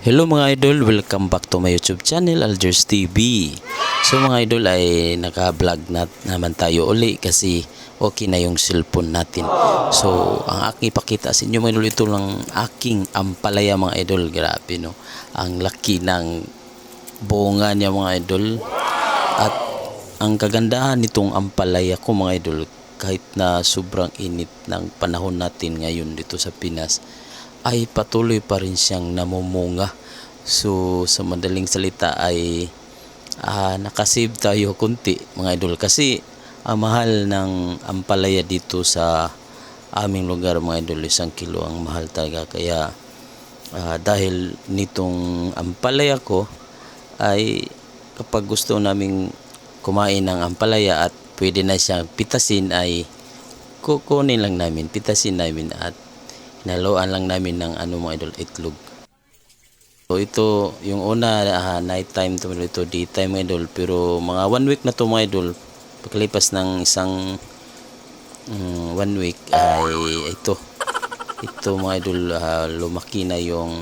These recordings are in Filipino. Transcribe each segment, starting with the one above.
Hello mga idol, welcome back to my YouTube channel, Algers TV. So mga idol ay naka-vlog na naman tayo uli kasi okay na yung cellphone natin. So ang aking ipakita sa inyo mga idol, ito lang aking ampalaya mga idol. Grabe no, ang laki ng bunga niya mga idol. At ang kagandahan nitong ampalaya ko mga idol, kahit na sobrang init ng panahon natin ngayon dito sa Pinas, ay patuloy pa rin siyang namumunga. So sa madaling salita ay ah, nakasave tayo kunti mga idol kasi ang mahal ng ampalaya dito sa aming lugar mga idol isang kilo ang mahal talaga kaya ah, dahil nitong ampalaya ko ay kapag gusto naming kumain ng ampalaya at pwede na siyang pitasin ay kukunin lang namin, pitasin namin at Naluan lang namin ng ano mga idol, itlog. So ito, yung una, ah, night time to ito, daytime mga idol. Pero mga one week na to mga idol, pagkalipas ng isang mm, one week ay ito. Ito mga idol, ah, lumaki na yung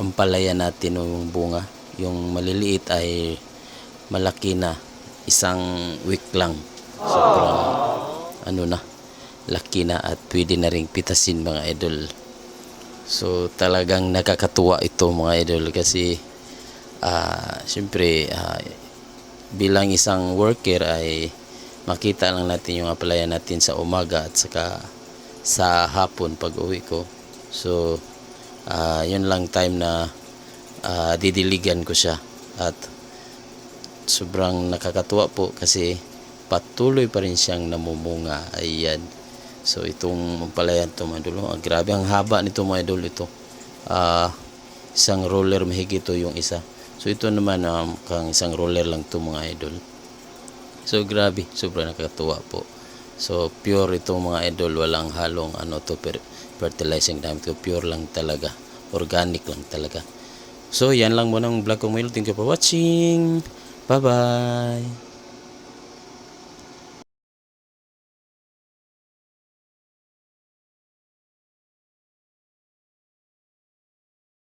ampalaya natin yung bunga. Yung maliliit ay malaki na isang week lang. Sobrang ano na laki na at pwede na ring pitasin mga idol. So talagang nakakatuwa ito mga idol kasi ah siyempre ah, bilang isang worker ay makita lang natin yung applyan natin sa umaga at saka sa hapon pag uwi ko. So ah, yun lang time na ah, didiligan ko siya at sobrang nakakatuwa po kasi patuloy pa rin siyang namumunga. Ayan. So itong palayan to mga idol. oh, grabe ang haba nito mga idol ito. Ah, isang roller mahigit to yung isa. So ito naman um, kang isang roller lang to mga idol. So grabe, sobrang nakakatuwa po. So pure ito mga idol, walang halong ano to per fertilizing dam to pure lang talaga. Organic lang talaga. So yan lang muna ang vlog ko ngayon. Thank you for watching. Bye bye.